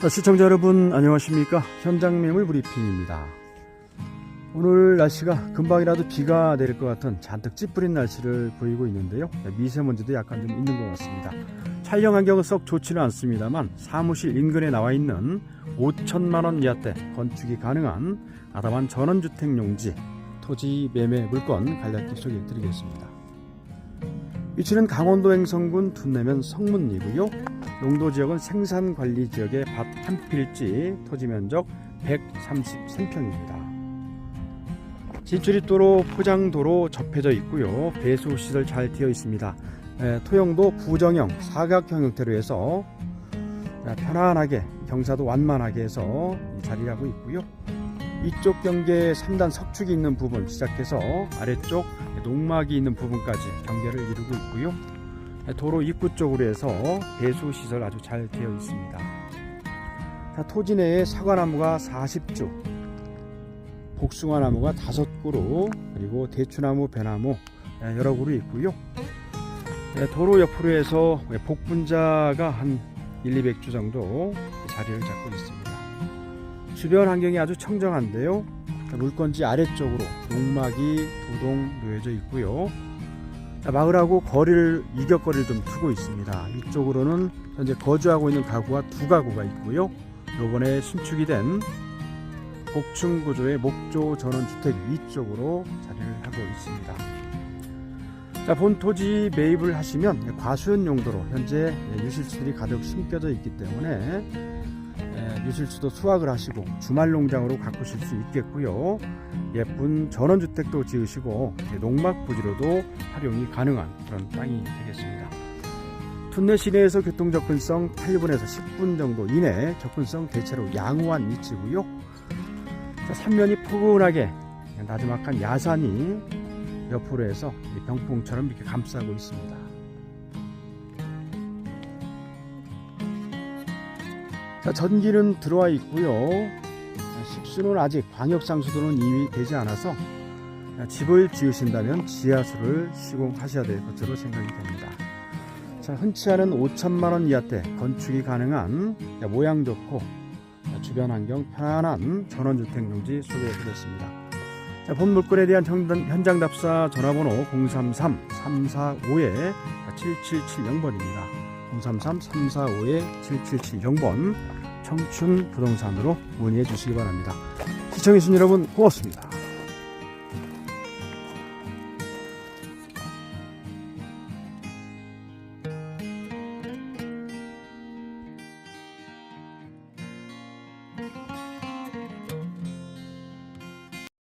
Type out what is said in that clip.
자, 시청자 여러분 안녕하십니까? 현장 매물 브리핑입니다. 오늘 날씨가 금방이라도 비가 내릴 것 같은 잔뜩 찌푸린 날씨를 보이고 있는데요. 미세먼지도 약간 좀 있는 것 같습니다. 촬영 환경은 썩 좋지는 않습니다만 사무실 인근에 나와 있는 5천만원 이하대 건축이 가능한 아담한 전원주택 용지 토지 매매 물건 간략히 소개해 드리겠습니다 위치는 강원도 행성군 둔내면 성문이고요 용도 지역은 생산관리 지역의 밭 한 필지 토지 면적 133평입니다. 진출입도로 포장도로 접해져 있고요. 배수 시설 잘 되어 있습니다. 에, 토형도 부정형 사각형 형태로 해서 에, 편안하게 경사도 완만하게 해서 자리하고 있고요. 이쪽 경계에 3단 석축이 있는 부분 시작해서 아래쪽 농막이 있는 부분까지 경계를 이루고 있고요. 도로 입구 쪽으로 해서 배수 시설 아주 잘 되어 있습니다. 자, 토지 내에 사과나무가 40주, 복숭아나무가 5그루, 그리고 대추나무, 배나무 예, 여러 그루 있고요. 예, 도로 옆으로 해서 복분자가 한 1, 200주 정도 자리를 잡고 있습니다. 주변 환경이 아주 청정한데요. 자, 물건지 아래쪽으로 농막이 두 동 놓여져 있고요. 자, 마을하고 거리를 이격거리를 좀 두고 있습니다. 이쪽으로는 현재 거주하고 있는 가구가 두 가구가 있고요. 요번에 신축이 된 복층 구조의 목조 전원 주택 위쪽으로 자리를 하고 있습니다. 자, 본 토지 매입을 하시면 과수원 용도로 현재 유실수들이 가득 심겨져 있기 때문에 예, 유실수도 수확을 하시고 주말 농장으로 가꾸실 수 있겠고요. 예쁜 전원주택도 지으시고 농막 부지로도 활용이 가능한 그런 땅이 되겠습니다. 툰내 시내에서 교통 접근성 8분에서 10분 정도 이내 접근성 대체로 양호한 위치고요. 자, 삼면이 포근하게 나지막한 야산이 옆으로 해서 이 병풍처럼 이렇게 감싸고 있습니다. 자, 전기는 들어와 있고요. 식수는 아직 광역상수도는 이미 되지 않아서 집을 지으신다면 지하수를 시공하셔야 될 것으로 생각이 됩니다. 자, 흔치 않은 5천만 원 이하대 건축이 가능한 모양 좋고 주변 환경 편안한 전원주택 용지 소개해 드렸습니다. 자, 본 물건에 대한 현장 답사 전화번호 033-345-7770번입니다. 033-345-7770번 청춘 부동산으로 문의해 주시기 바랍니다. 시청해주신 여러분 고맙습니다.